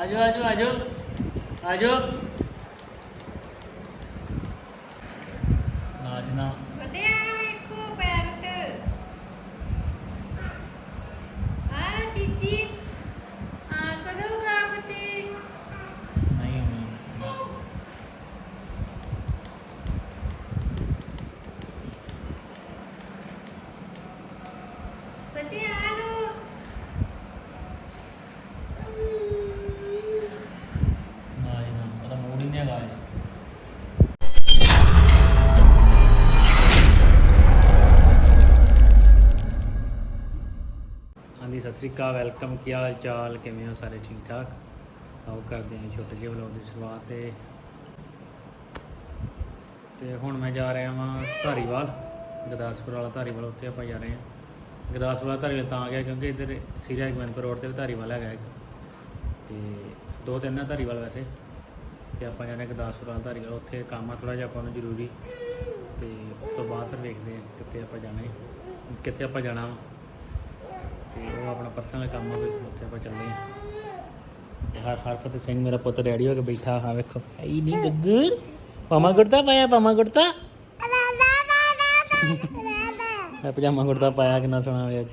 ਆਜੋ ਆਜੋ ਆਜੋ ਆਜੋ ਹਾਂਜੀ ਸਤਿ ਵੈਲਕਮ, ਕੀ ਹਾਲ ਚਾਲ? ਕਿਵੇਂ ਹੋ ਸਾਰੇ ਠੀਕ ਠਾਕ? ਆਓ ਕਰਦੇ ਹਾਂ ਛੋਟੇ ਜਿਹੇ ਵਲੋਗ ਦੀ ਸ਼ੁਰੂਆਤ ਤੇ। ਤੇ ਹੁਣ ਮੈਂ ਜਾ ਰਿਹਾ ਹਾਂ ਧਾਰੀਵਾਲ, ਗੁਰਦਾਸਪੁਰ ਵਾਲਾ ਧਾਰੀਵਾਲ, ਉੱਥੇ ਆਪਾਂ ਜਾ ਰਹੇ ਹਾਂ। ਗੁਰਦਾਸਪੁਰ ਵਾਲਾ ਧਾਰੀਵਾਲ ਤਾਂ ਆ ਗਿਆ ਕਿਉਂਕਿ ਇੱਧਰ ਸੀਰੀਆ ਗਵੰਦਪੁਰ ਰੋਡ ਤੇ ਵੀ ਧਾਰੀਵਾਲ ਹੈਗਾ ਇੱਕ। ਤੇ ਦੋ ਤਿੰਨ ਆ ਧਾਰੀਵਾਲ ਵੈਸੇ। ਤੇ ਆਪਾਂ ਜਾਣਾ ਗੁਰਦਾਸਪੁਰ ਵਾਲਾ ਧਾਰੀਵਾਲ, ਉੱਥੇ ਕੰਮ ਆ ਥੋੜਾ ਜਿਹਾ ਆਪਾਂ ਨੂੰ ਜ਼ਰੂਰੀ। ਤੇ ਉਸ ਤੋਂ ਬਾਅਦ ਫਿਰ ਵੇਖਦੇ ਹਾਂ ਕਿੱਥੇ ਆਪਾਂ ਜਾਣਾ ਹੈ, ਕਿੱਥੇ ਆਪਾਂ ਜਾਣਾ ਵਾ। ਤੇ ਉਹ ਆਪਣਾ ਪਰਸਨਲ ਕੰਮ ਆ ਉੱਥੇ ਆਪਾਂ ਚੱਲਦੇ ਹਾਂ। ਤੇ ਹਰ ਫਤਿਹ ਸਿੰਘ ਮੇਰਾ ਪੁੱਤ ਰੈਡੀ ਹੋ ਕੇ ਬੈਠਾ। ਹਾਂ, ਵੇਖੋ। ਹੈ ਨਹੀਂ ਗੱਗਰ। ਪਾਮਾ ਕੁੜਤਾ ਪਾਇਆ ਪਾਮਾ ਕੁੜਤਾ? ਇਹ ਪਜਾਮਾ ਕੁੜਤਾ ਪਾਇਆ, ਕਿੰਨਾ ਸੋਹਣਾ ਹੋਇਆ ਅੱਜ।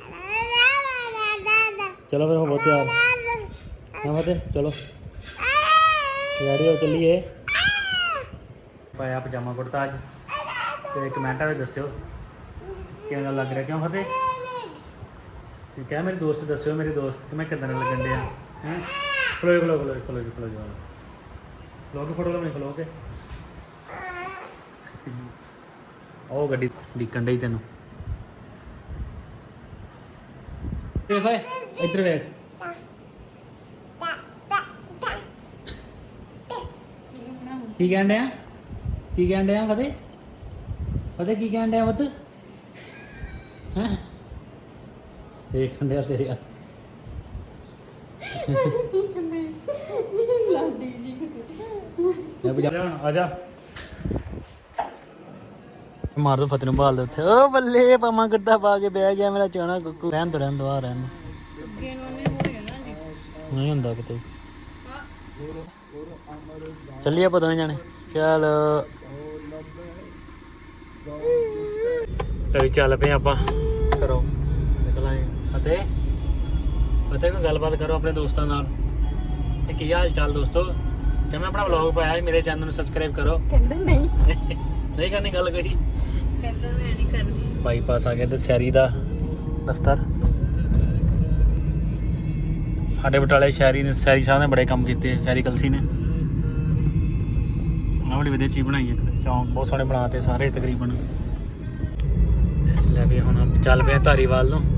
ਚਲੋ ਫਿਰ ਹੋ ਤਿਆਰ। ਹਾਂ, ਫਤਿਹ, ਚਲੋ। ਰੈਡੀ ਹੋ, ਚੱਲੀਏ। ਪਾਇਆ ਪਜਾਮਾ ਕੁੜਤਾ ਅੱਜ। ਤੇ ਕਮੈਂਟਾਂ ਵਿੱਚ ਦੱਸਿਓ। ਕਿਵੇਂ ਦਾ ਲੱਗ ਰਿਹਾ? ਕਿਉਂ, ਫਤਿਹ? ਠੀਕ ਹੈ, ਮੇਰੇ ਦੋਸਤ ਦੱਸਿਓ, ਮੇਰੇ ਦੋਸਤ, ਕਿ ਮੈਂ ਕਿਦਾਂ ਲੱਗਣ ਡਿਆ? ਹੈ? ਖਲੋ ਖਲੋ ਖਲੋ ਖਲੋ ਖਲੋ ਜੀ, ਖਲੋ ਫੋਟੋ ਲਾਉਣੀ, ਖਲੋ ਕੇ। ਉਹ ਗੱਡੀ ਡਿੱਕਣ ਡਈ ਤੈਨੂੰ। ਵੇਖ ਓਏ, ਇੱਧਰ ਵੇਖ। ਕੀ ਕਹਿਣ ਡਿਆ? ਕੀ ਕਹਿਣ ਡਿਆ ਫਤਿਹ? ਫਤਿਹ, ਕੀ ਕਹਿਣ ਡਿਆ ਪੁੱਤ? ਹੈਂ? ਦੇਖਣ ਡਿਆ ਤੇਰੇ ਆ ਲਾਡੀ ਜੀ ਲੈ ਬਜਾ ਹੁਣ ਆ ਜਾ। ਮਾਰ ਦੋ ਫਤਿਹ ਨੂੰ ਬਾਲ ਦੇ ਉੱਥੇ। ਓ ਬੱਲੇ ਪਾਮਾ ਗੱਡਾ ਪਾ ਕੇ ਬਹਿ ਗਿਆ ਮੇਰਾ ਚਾਣਾ ਕੁੱਕੂ। ਰਹਿਣ ਦੋ ਰਹਿਣ ਦੋ ਆ ਰਹਿਣ ਦਿਓ। ਅੱਗੇ ਨੂੰ ਨਹੀਂ ਹੁੰਦਾ ਕਿਤੇ। ਚੱਲੀਏ ਆਪਾਂ ਦੋਵੇਂ ਜਾਣੇ। ਚੱਲ। ਕਵੀ ਚੱਲ ਪਏ ਆਪਾਂ। ਕਰੋ। ਨਿਕਲਾਂਗੇ ਅਤੇ ਅਤੇ ਕੋਈ ਗੱਲਬਾਤ ਕਰੋ ਆਪਣੇ ਦੋਸਤਾਂ ਨਾਲ। ਤੇ ਕੀ ਹਾਲ ਚਾਲ ਦੋਸਤੋ? ਤੇ ਮੈਂ ਆਪਣਾ ਵਲੌਗ ਪਾਇਆ ਹੈ ਮੇਰੇ ਚੈਨਲ ਨੂੰ ਸਬਸਕ੍ਰਾਈਬ ਕਰੋ। ਕਹਿੰਦਾ ਨਹੀਂ। ਨਹੀਂ ਕਰਨੀ ਗੱਲ ਕੋਈ? ਕਹਿੰਦਾ ਮੈਂ ਨਹੀਂ ਕਰਨੀ। ਬਾਈਪਾਸ ਆ ਗਿਆ ਤੇ ਸ਼ਹਿਰੀ ਦਾ ਦਫ਼ਤਰ। ਸਾਡੇ ਬਟਾਲੇ ਸ਼ਹਿਰੀ ਨੇ ਸ਼ਹਿਰੀ ਸਾਹਿਬ ਨੇ ਬੜੇ ਕੰਮ ਕੀਤੇ ਸ਼ਹਿਰੀ ਕਲਸੀ ਨੇ। ਆਹ ਬੜੀ ਵਧੀਆ ਚੀਜ਼ ਬਣਾਈ ਹੈ ਇੱਕ। ਚੌਂਕ ਬਹੁਤ ਸੋਹਣੇ ਬਣਾਤੇ ਸਾਰੇ ਤਕਰੀਬਨ। ਲੈ ਵੀ ਹੁਣ ਚੱਲ ਪਏ ਧਾਰੀਵਾਲ ਨੂੰ।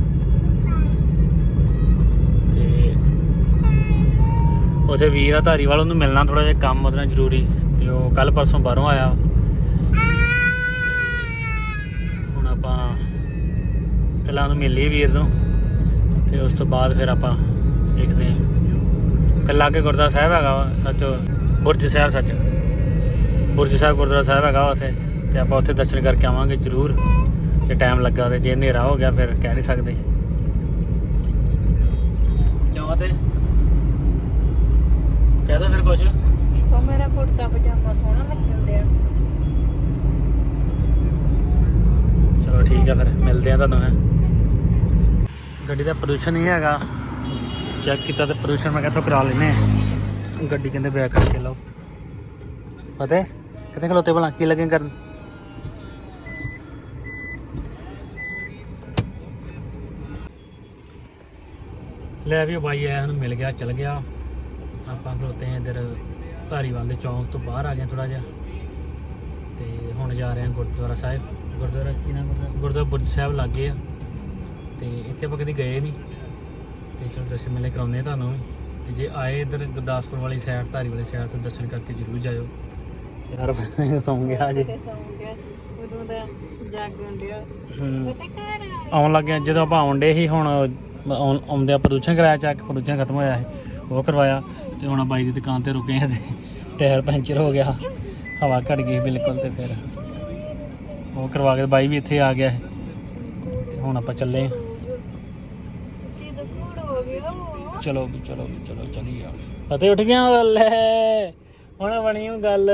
ਉਥੇ ਵੀਰ ਆ, ਧਾਰੀਵਾਲ, ਉਹਨੂੰ ਮਿਲਣਾ ਥੋੜਾ ਜਿਹਾ ਕੰਮ ਉਹਦੇ ਨਾਲ ਜ਼ਰੂਰੀ। ਤੇ ਉਹ ਕੱਲ ਪਰਸੋਂ ਬਾਹਰੋਂ ਆਇਆ। ਹੁਣ ਆਪਾਂ ਪਹਿਲਾਂ ਉਹਨੂੰ ਮਿਲ ਲਈ ਵੀਰ ਨੂੰ। ਤੇ ਉਸ ਤੋਂ ਬਾਅਦ ਫਿਰ ਆਪਾਂ ਦੇਖਦੇ ਹਾਂ। ਫਿਰ ਲਾਗੇ ਗੁਰਦੁਆਰਾ ਸਾਹਿਬ ਹੈਗਾ ਵਾ, ਸੱਚ, ਬੁਰਜ ਸਾਹਿਬ, ਸੱਚ। ਬੁਰਜ ਸਾਹਿਬ ਗੁਰਦੁਆਰਾ ਸਾਹਿਬ ਹੈਗਾ ਵਾ ਉੱਥੇ। ਤੇ ਆਪਾਂ ਉੱਥੇ ਦਰਸ਼ਨ ਕਰਕੇ ਆਵਾਂਗੇ ਜ਼ਰੂਰ। ਜੇ ਟਾਈਮ ਲੱਗਾ ਤੇ, ਜੇ ਹਨੇਰਾ ਹੋ ਗਿਆ ਫਿਰ ਕਹਿ ਨਹੀਂ ਸਕਦੇ। ਕਿਉਂ ਤੇ? ਕਹਿ ਦੋ ਫਿਰ ਕੁਝ ਉਹ ਮੇਰਾ ਕੁੜਤਾ ਪਜਾਮਾ ਸੋਹਣਾ ਲੱਗਣ ਡਿਆ। ਚਲੋ ਠੀਕ ਆ ਫਿਰ ਮਿਲਦੇ ਆ ਤੁਹਾਨੂੰ ਹੈ। ਗੱਡੀ ਦਾ ਪ੍ਰਦੂਸ਼ਣ ਨਹੀਂ ਹੈਗਾ। ਚੈੱਕ ਕੀਤਾ ਤੇ ਪ੍ਰਦੂਸ਼ਣ ਮੈਂ ਕਿੱਥੋਂ ਕਰਾ ਲੈਨੇ ਗੱਡੀ ਕਹਿੰਦੇ ਬੈਕ ਕਰਕੇ ਲਓ। ਪਤਾ ਕਿੱਥੇ ਖਲੋਤੇ ਭਲਾ? ਕੀ ਲੱਗੇ ਕਰਨ? ਲੈ ਵੀ ਬਾਈ ਆਇਆ ਸਾਨੂੰ ਮਿਲ ਗਿਆ ਚਲ ਗਿਆ। ਆਪਾਂ ਖਲੋਤੇ ਆ ਇੱਧਰ ਧਾਰੀਵਾਲ ਦੇ ਚੌਂਕ ਤੋਂ ਬਾਹਰ ਆ ਗਏ ਥੋੜਾ ਜਿਹਾ। ਤੇ ਹੁਣ ਜਾ ਰਹੇ ਹਾਂ ਗੁਰਦੁਆਰਾ ਸਾਹਿਬ। ਗੁਰਦੁਆਰਾ ਕੀ ਨਾਮ ਗੁਰਦੁਆਰਾ ਗੁਰਦੁਆਰਾ ਬੁਰਜ ਸਾਹਿਬ ਲੱਗੇ ਆ। ਤੇ ਇੱਥੇ ਆਪਾਂ ਕਦੀ ਗਏ ਨਹੀਂ। ਤੇ ਚਲੋ ਦਰਸ਼ਨ ਮੇਲੇ ਕਰਾਉਂਦੇ ਆ ਤੁਹਾਨੂੰ ਵੀ। ਤੇ ਜੇ ਆਏ ਇੱਧਰ ਗੁਰਦਾਸਪੁਰ ਵਾਲੀ ਸਾਈਡ ਧਾਰੀ ਵਾਲੀ ਸਾਈਡ ਤੋਂ ਦਰਸ਼ਨ ਕਰਕੇ ਜ਼ਰੂਰ ਜਾਇਓ। ਯਾਰ ਸੌਂ ਗਿਆ ਜੇ ਤੇ ਸੌਂ ਗਿਆ। ਉਦੋਂ ਦਾ ਜਾਗਣ ਡਿਆ ਹੂੰ। ਆਉਣ ਲੱਗੇ ਆ, ਜਦੋਂ ਆਪਾਂ ਆਉਂਦੇ ਸੀ ਹੁਣ ਆਉਣ- ਆਉਂਦੇ ਆ ਪ੍ਰਦੂਸ਼ਣ ਕਰਾਇਆ ਚੱਕ ਪ੍ਰਦੂਸ਼ਣ ਖਤਮ ਹੋਇਆ ਸੀ। ਉਹ ਕਰਵਾਇਆ। ਤੇ ਹੁਣ ਬਾਈ ਦੀ ਦੁਕਾਨ ਤੇ ਰੁਕੇ ਆ ਤੇ ਟਾਇਰ ਪੈਂਚਰ ਹੋ ਗਿਆ। ਹਵਾ ਘਟ ਗਈ ਬਿਲਕੁਲ ਤੇ ਫਿਰ ਉਹ ਕਰਵਾ ਕੇ ਬਾਈ ਵੀ ਇੱਥੇ ਆ ਗਿਆ ਤੇ ਹੁਣ ਆਪਾਂ ਚੱਲੇ ਆ। ਜੀ ਗਿਆ ਚਲੋ ਵੀ ਚਲੋ ਵੀ, ਚਲੋ ਚਲੀਏ ਫਤਿਹ ਉੱਠ ਗਿਆ ਲੈ। ਹੁਣ ਬਣੀ ਉਹ ਗੱਲ।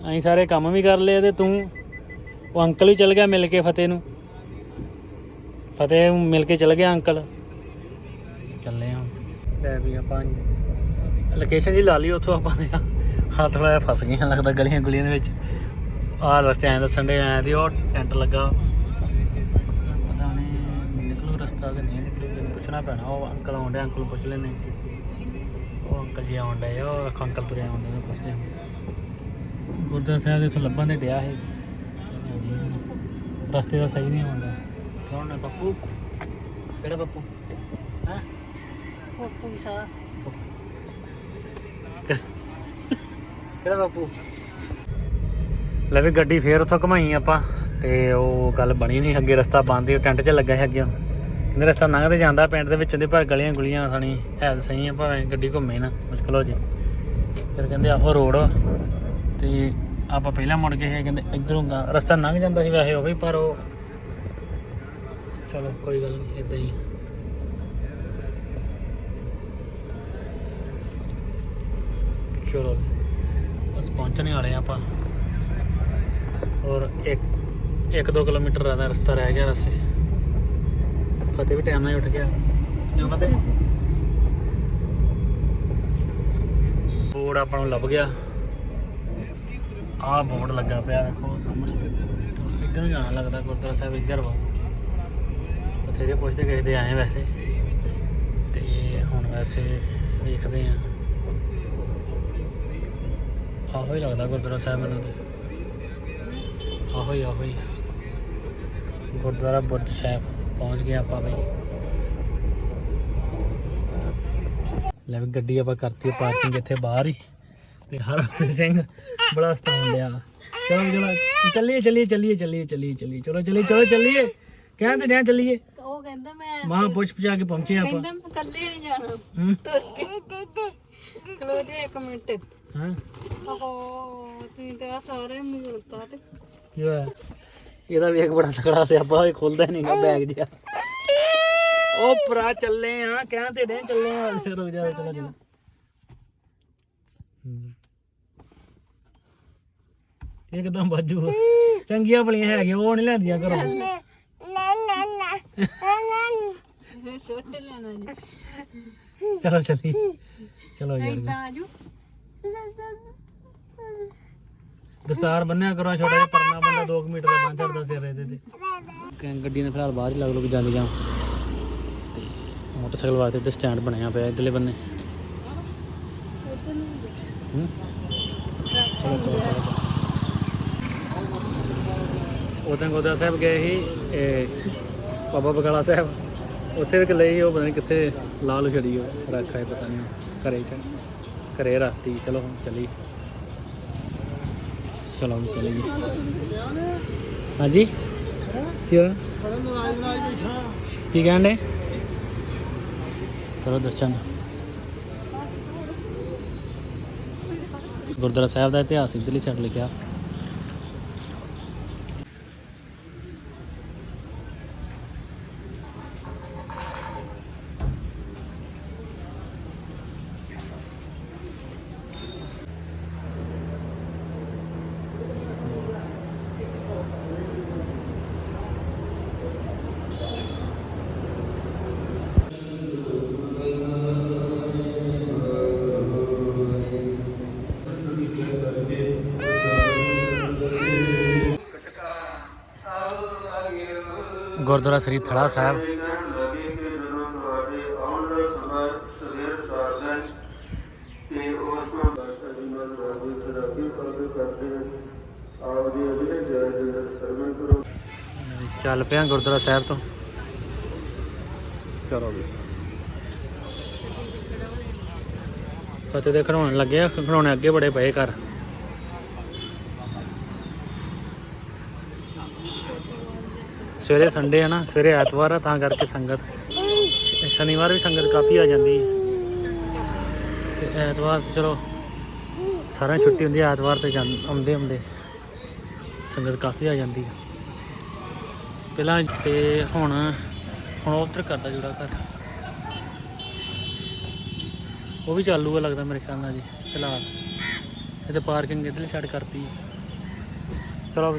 ਅਸੀਂ ਸਾਰੇ ਕੰਮ ਵੀ ਕਰ ਲਏ ਤੇ ਤੂੰ, ਉਹ ਅੰਕਲ ਵੀ ਚਲ ਗਿਆ ਮਿਲ ਕੇ ਫਤਿਹ ਨੂੰ। ਫਤਿਹ ਮਿਲ ਕੇ ਚਲ ਗਿਆ ਅੰਕਲ। ਲੈ ਵੀ ਆਪਾਂ ਲੋਕੇਸ਼ਨ ਜੀ ਲਾ ਲਈ ਉੱਥੋਂ ਆਪਾਂ ਨੇ ਹਾਂ ਥੋੜਾ ਜਿਹਾ ਫਸ ਗਏ ਲੱਗਦਾ ਗਲੀਆਂ ਗੁਲੀਆਂ ਦੇ ਵਿੱਚ। ਆਹ ਰਸਤੇ ਐਂ ਦੱਸਣ ਦੇ ਐਂ ਦੀ ਉਹ ਟੈਂਟ ਲੱਗਾ। ਪਤਾ ਨਹੀਂ ਨਿਕਲੂ ਰਸਤਾ ਕਿ ਨਹੀਂ ਨਿਕਲੂ ਪੁੱਛਣਾ ਪੈਣਾ, ਉਹ ਅੰਕਲ ਆਉਂਦੇ ਅੰਕਲ ਪੁੱਛ ਲੈਨੇ ਉਹ ਅੰਕਲ ਜੀ ਆਉਂਦੇ ਉਹ ਅੰਕਲ ਤੁਰੇ ਆਉਂਦੇ ਪੁੱਛਦੇ ਗੁਰਦੁਆਰਾ ਸਾਹਿਬ ਦੇ ਇੱਥੋਂ ਲੱਭਣ ਦੇ ਡਿਆ ਇਹ। ਰਸਤੇ ਦਾ ਸਹੀ ਨਹੀਂ ਆਉਂਦਾ ਕੌਣ ਨੇ ਪੱਪੂ? ਕਿਹੜਾ ਪੱਪੂ? ਹੈ? ਪੱਪੂ ਸਾ ਕਿਹੜਾ ਬਾਪੂ? ਲੈ ਵੀ ਗੱਡੀ ਫੇਰ ਉੱਥੋਂ ਘਮਾਈ ਆਪਾਂ, ਤੇ ਉਹ ਗੱਲ ਬਣੀ ਨਹੀਂ ਅੱਗੇ ਰਸਤਾ ਬੰਦ ਸੀ ਟੈਂਟ 'ਚ ਲੱਗਾ ਸੀ ਅੱਗੇ। ਕਹਿੰਦੇ ਰਸਤਾ ਲੰਘਦੇ ਜਾਂਦਾ, ਪਿੰਡ ਦੇ ਵਿੱਚੋਂ ਦੀ ਪਰ ਗਲੀਆਂ ਗੁਲੀਆਂ ਸਾਣੀ ਹੈ ਸਹੀ ਆ, ਭਾਵੇਂ ਗੱਡੀ ਘੁੰਮੇ ਨਾ, ਮੁਸ਼ਕਲ ਹੋ ਜੇ। ਫਿਰ ਕਹਿੰਦੇ ਆਹੋ ਰੋਡ ਤੇ ਆਪਾਂ ਪਹਿਲਾਂ ਮੁੜ ਗਏ ਸੀ ਕਹਿੰਦੇ ਇਧਰੋਂ ਰਸਤਾ ਲੰਘ ਜਾਂਦਾ ਸੀ ਵੈਸੇ ਉਹ ਵੀ, ਪਰ ਉਹ ਚਲੋ ਕੋਈ ਗੱਲ ਨਹੀਂ ਇਦਾਂ ਹੀ ਆ। ਚਲੋ ਬਸ ਪਹੁੰਚਣੇ ਵਾਲੇ ਆ ਆਪਾਂ। ਔਰ ਇੱਕ ਇੱਕ ਦੋ ਕਿਲੋਮੀਟਰ ਦਾ ਰਸਤਾ ਰਹਿ ਗਿਆ ਵੈਸੇ। ਫਤਿਹ ਵੀ ਟਾਈਮ ਨਾਲ ਹੀ ਉੱਠ ਗਿਆ। ਕਿਉਂ ਫਤਿਹ? ਬੋਰਡ ਆਪਾਂ ਨੂੰ ਲੱਭ ਗਿਆ। ਆਹ ਬੋਰਡ ਲੱਗਾ ਪਿਆ, ਵੇਖੋ, ਸਾਹਮਣੇ। ਇੱਧਰ ਨੂੰ ਜਾਣਾ ਲੱਗਦਾ, ਗੁਰਦੁਆਰਾ ਸਾਹਿਬ ਇੱਧਰ ਵਾ। ਬਥੇਰੇ ਪੁੱਛਦੇ ਕਿਸੇ ਦੇ ਆਏ ਵੈਸੇ। ਤੇ ਹੁਣ ਵੈਸੇ ਵੇਖਦੇ ਆ ਆਹੋ ਹੀ ਲੱਗਦਾ ਗੁਰਦੁਆਰਾ ਸਾਹਿਬ ਮੈਨੂੰ ਤੇ ਆਹੋ ਹੀ ਆਹੋ ਹੀ। ਗੁਰਦੁਆਰਾ ਬੁੱਧ ਸਾਹਿਬ ਪਹੁੰਚ ਗਏ ਆਪਾਂ ਬਈ। ਲੈ ਵੀ ਗੱਡੀ ਆਪਾਂ ਕਰਤੀ ਪਾਰਕਿੰਗ ਇੱਥੇ ਬਾਹਰ ਹੀ। ਤੇ ਹਰਮਨ ਸਿੰਘ ਬੜਾ ਸਤਾਉਣ ਡਿਆ। ਚਲੋ ਚਲੋ ਚੱਲੀਏ ਚੱਲੀਏ ਚੱਲੀਏ ਚੱਲੀਏ ਚੱਲੀਏ ਚੱਲੀਏ। ਚਲੋ ਚੱਲੀਏ ਚਲੋ ਚੱਲੀਏ। ਕਹਿੰਦੇ ਨੇ ਚੱਲੀਏ। ਉਹ ਕਹਿੰਦਾ ਮੈਂ ਮਾਂ ਪੁੱਛ ਪੁਛਾ ਕੇ ਪਹੁੰਚੇ ਆਪਾਂ। ਕਹਿੰਦਾ ਮੈਂ ਇਕੱਲੇ ਨਹੀਂ ਜਾਣਾ। ਤੁਰ ਕੇ। ਖਲੋ ਜਾ ਇੱਕ ਮਿੰਟ। ਹਾਂ? ਓਹੋ ਤੁਸੀਂ ਤੇ ਆ ਸਾਰੇ ਮਿਲਤਾ ਤੇ। ਕੀ ਹੋਇਆ? ਇਹਦਾ ਵੇਖ ਬੜਾ ਤਕੜਾ ਸਿਆਪਾ ਇਹ ਖੁੱਲਦਾ ਨਹੀਂਗਾ ਬੈਗ ਜਿਹਾ। ਉਹ ਭਰਾ ਚੱਲੇ ਆ ਕਹਿੰਦੇ ਨੇ ਚੱਲੇ ਆ ਫਿਰ ਰੁਕ ਜਾ ਚਲੋ ਚਲੋ ਹੂੰ। ਇੱਕਦਮ ਬਾਜੂ। ਚੰਗੀਆਂ ਬਲੀਆਂ ਹੈਗੀਆਂ ਉਹ ਨਹੀਂ ਲੈਂਦੀਆਂ ਘਰੋਂ। ਛੋਟੇ ਲੈਣਾ ਜੀ। ਚਲੋ ਚੱਲੀ ਚਲੋ ਯਾਰ ਇਦਾਂ ਆਜੂ ਦਸਤਾਰ ਬੰਨਿਆ ਕਰੋ ਛੋਟਾ ਜਿਹਾ ਪਰਨਾ ਬੰਦਾ 2 ਮੀਟਰ ਦਾ ਬੰਨ ਚੜਦਾ ਸਿਰ ਇਹਦੇ ਤੇ। ਕਿ ਗੱਡੀ ਨੇ ਫਿਲਹਾਲ ਬਾਹਰ ਹੀ ਲੱਗ ਲੁਕ ਜਾਂਦੀ ਜਾਂ ਤੇ ਮੋਟਰਸਾਈਕਲ ਵਾਸਤੇ ਤੇ ਸਟੈਂਡ ਬਣਿਆ ਪਿਆ ਇਧਰਲੇ ਬੰਨੇ। ਉਦੋਂ ਗੋਦਾ ਸਾਹਿਬ ਗਏ ਸੀ ਇਹ ਬਾਬਾ ਬਕਾਲਾ ਸਾਹਿਬ। ਉੱਥੇ ਵੀ ਲਈ ਉਹ ਪਤਾ ਨਹੀਂ ਕਿੱਥੇ ਲਾਲ ਛੜੀ ਉਹ ਰੱਖਾ ਹੈ ਪਤਾ ਨਹੀਂ ਘਰੇ ਚ ਘਰੇ ਰਾਤੀ, ਚਲੋ ਹੁਣ ਚੱਲੀ ਚਲੋ ਹੁਣ ਚੱਲੀਏ। ਹਾਂਜੀ? ਕੀ ਹੋਇਆ? ਕੀ ਕਹਿੰਦੇ ਕਰੋ ਦਰਸ਼ਨ। ਗੁਰਦੁਆਰਾ ਸਾਹਿਬ ਦਾ ਇਤਿਹਾਸ ਇਧਰਲੀ ਸਾਈਡ ਲਿਖਿਆ। ਗੁਰਦੁਆਰਾ ਸ੍ਰੀ ਥੜਾ ਸਾਹਿਬ। ਚੱਲ ਪਿਆ ਗੁਰਦੁਆਰਾ ਸਾਹਿਬ ਤੋਂ। ਚਲੋ ਵੀ ਫਤਿਹ ਦੇ ਖੜਾਉਣ ਲੱਗੇ ਆ ਖੜਾਉਣੇ ਅੱਗੇ ਬੜੇ ਪਏ ਘਰ। ਸਵੇਰੇ ਸੰਡੇ ਹੈ ਨਾ, ਸਵੇਰੇ ਐਤਵਾਰ ਆ, ਤਾਂ ਕਰਕੇ ਸੰਗਤ। ਸ਼ਨੀਵਾਰ ਵੀ ਸੰਗਤ ਕਾਫੀ ਆ ਜਾਂਦੀ ਹੈ। ਤੇ ਐਤਵਾਰ, ਚਲੋ, ਸਾਰਿਆਂ ਦੀ ਛੁੱਟੀ ਹੁੰਦੀ ਹੈ ਐਤਵਾਰ ਤੇ ਜਾਂ, ਆਉਂਦੇ ਆਉਂਦੇ। ਸੰਗਤ ਕਾਫੀ ਆ ਜਾਂਦੀ ਹੈ ਪਹਿਲਾਂ ਤੇ ਹੁਣ ਹੁਣ ਉਧਰ ਕਰਦਾ ਜੁੜਾ ਘਰ। ਉਹ ਵੀ ਚਾਲੂ ਆ ਲੱਗਦਾ ਮੇਰੇ ਖਿਆਲ ਨਾਲ ਜੀ, ਫਿਲਹਾਲ। ਇਹ ਤੇ ਪਾਰਕਿੰਗ ਇੱਧਰਲੀ ਛੱਡ ਕਰਤੀ। ਚਲੋ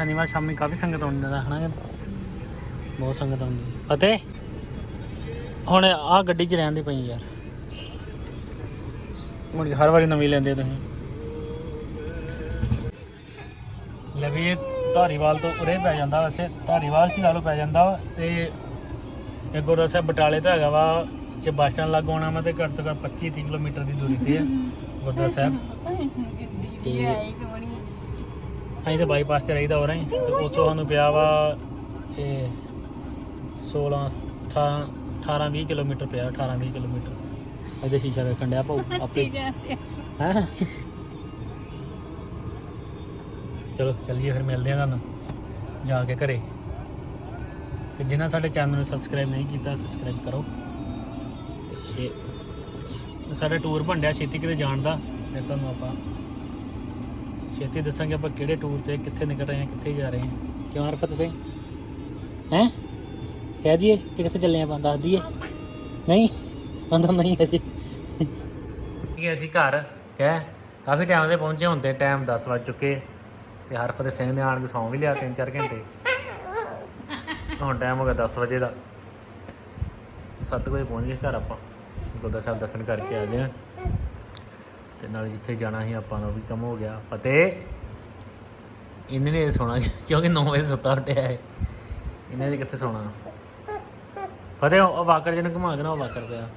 ਸ਼ਨੀਵਾਰ ਸ਼ਾਮੀ ਕਾਫੀ ਸੰਗਤ ਆਉਂਦੀ ਦਾ ਹਨਾ? ਬਹੁਤ ਸੰਗਤ ਆਉਂਦੀ। ਫਤਿਹ ਹੁਣ ਆਹ ਗੱਡੀ 'ਚ ਰਹਿਣ ਦੀ ਪਈ ਯਾਰ। ਮੁੜ ਕੇ ਹਰ ਵਾਰੀ ਨਵੀਂ ਲੈਂਦੇ ਤੁਸੀਂ। ਲਵੀ ਧਾਰੀਵਾਲ ਤੋਂ ਉਰੇ ਪੈ ਜਾਂਦਾ ਵੈਸੇ ਧਾਰੀਵਾਲ ਚ ਲਾ ਲਓ ਪੈ ਜਾਂਦਾ ਵਾ। ਤੇ ਇਹ ਗੁਰਦੁਆਰਾ ਸਾਹਿਬ ਬਟਾਲੇ ਤੋਂ ਹੈਗਾ ਵਾ ਜੇ ਬੱਸ ਸਟੈਂਡ ਲੱਗ ਆਉਣਾ ਮੈਂ ਤੇ ਘੱਟ ਤੋਂ ਘੱਟ 25 30 ਕਿਲੋਮੀਟਰ ਦੀ ਦੂਰੀ ਤੇ ਹੈ ਗੁਰਦੁਆਰਾ ਸਾਹਿਬ। ਤੇ ਅਸੀਂ ਤਾਂ ਬਾਈਪਾਸ ਤੇ ਰਹੀਦਾ ਹੋ। ਰਹੇ ਤੇ ਉੱਥੋਂ ਸਾਨੂੰ ਪਿਆ ਵਾ ਇਹ 16 18 18 20 ਕਿਲੋਮੀਟਰ ਪਿਆ 18 20 ਕਿਲੋਮੀਟਰ। ਇਹਦੇ ਸ਼ੀਸ਼ਾ ਵੇਖਣ ਡਿਆ ਪਾਉ ਆਪੇ। ਹੈਂ? ਚਲੋ ਚੱਲੀਏ ਫਿਰ ਮਿਲਦੇ ਆ ਤੁਹਾਨੂੰ। ਜਾ ਕੇ ਘਰੇ। ਤੇ ਜਿਨ੍ਹਾਂ ਸਾਡੇ ਚੈਨਲ ਨੂੰ ਸਬਸਕ੍ਰਾਈਬ ਨਹੀਂ ਕੀਤਾ ਸਬਸਕ੍ਰਾਈਬ ਕਰੋ। ਤੇ ਸਾਡਾ ਟੂਰ ਬਣਿਆ ਛੇਤੀ ਕਿਤੇ ਜਾਣ ਦਾ। ਫਿਰ ਤੁਹਾਨੂੰ ਆਪਾਂ ਛੇਤੀ ਦੱਸਾਂਗੇ ਆਪਾਂ ਕਿਹੜੇ ਟੂਰ ਤੇ ਕਿੱਥੇ ਨਿਕਲ ਰਹੇ ਹਾਂ, ਕਿੱਥੇ ਜਾ ਰਹੇ ਹਾਂ। ਕਿਉਂ ਹਰਫਤ ਸਿੰਘ? ਹੈ? ਕਹਿ ਦਈਏ ਕਿ ਕਿੱਥੇ ਚੱਲੇ ਆਪਾਂ, ਦੱਸ ਦਈਏ। ਨਹੀਂ ਅੰਦਰ ਨਹੀਂ ਅਜੇ ਠੀਕ ਅਸੀਂ ਘਰ, ਕਹਿ, ਕਾਫੀ ਟਾਈਮ ਦੇ ਪਹੁੰਚੇ ਹੁੰਦੇ ਟਾਈਮ 10 ਵੱਜ ਚੁੱਕੇ। ਤੇ ਹਰਫਤ ਸਿੰਘ ਨੇ ਆਣ ਕੇ ਸੌਂ ਵੀ ਲਿਆ 3-4 ਘੰਟੇ। ਹੁਣ ਟਾਈਮ ਹੋ ਗਿਆ 10 ਵਜੇ ਦਾ। 7 ਵਜੇ ਪਹੁੰਚ ਗਏ ਘਰ ਆਪਾਂ। ਗੁਰਦੁਆਰਾ ਸਾਹਿਬ ਦਰਸ਼ਨ ਕਰਕੇ ਆ ਗਏ ਹਾਂ। ਤੇ ਨਾਲ ਜਿੱਥੇ ਜਾਣਾ ਸੀ ਆਪਾਂ ਨੂੰ ਵੀ ਕੰਮ ਹੋ ਗਿਆ। ਫਤਿਹ। ਇਹਨੇ ਨੇ ਸੋਣਾ, ਕਿਉਂਕਿ 9 ਵਜੇ ਸੁੱਤਾ ਉੱਠਿਆ ਹੈ ਇਹਨੇ ਕਿੱਥੇ ਸੋਣਾ? ਫਤਿਹ, ਉਹ ਵਾਕਰ ਜਿਹਨੂੰ ਘੁਮਾ ਕੇ ਨਾ, ਉਹ ਵਾਕਰ ਪਿਆ।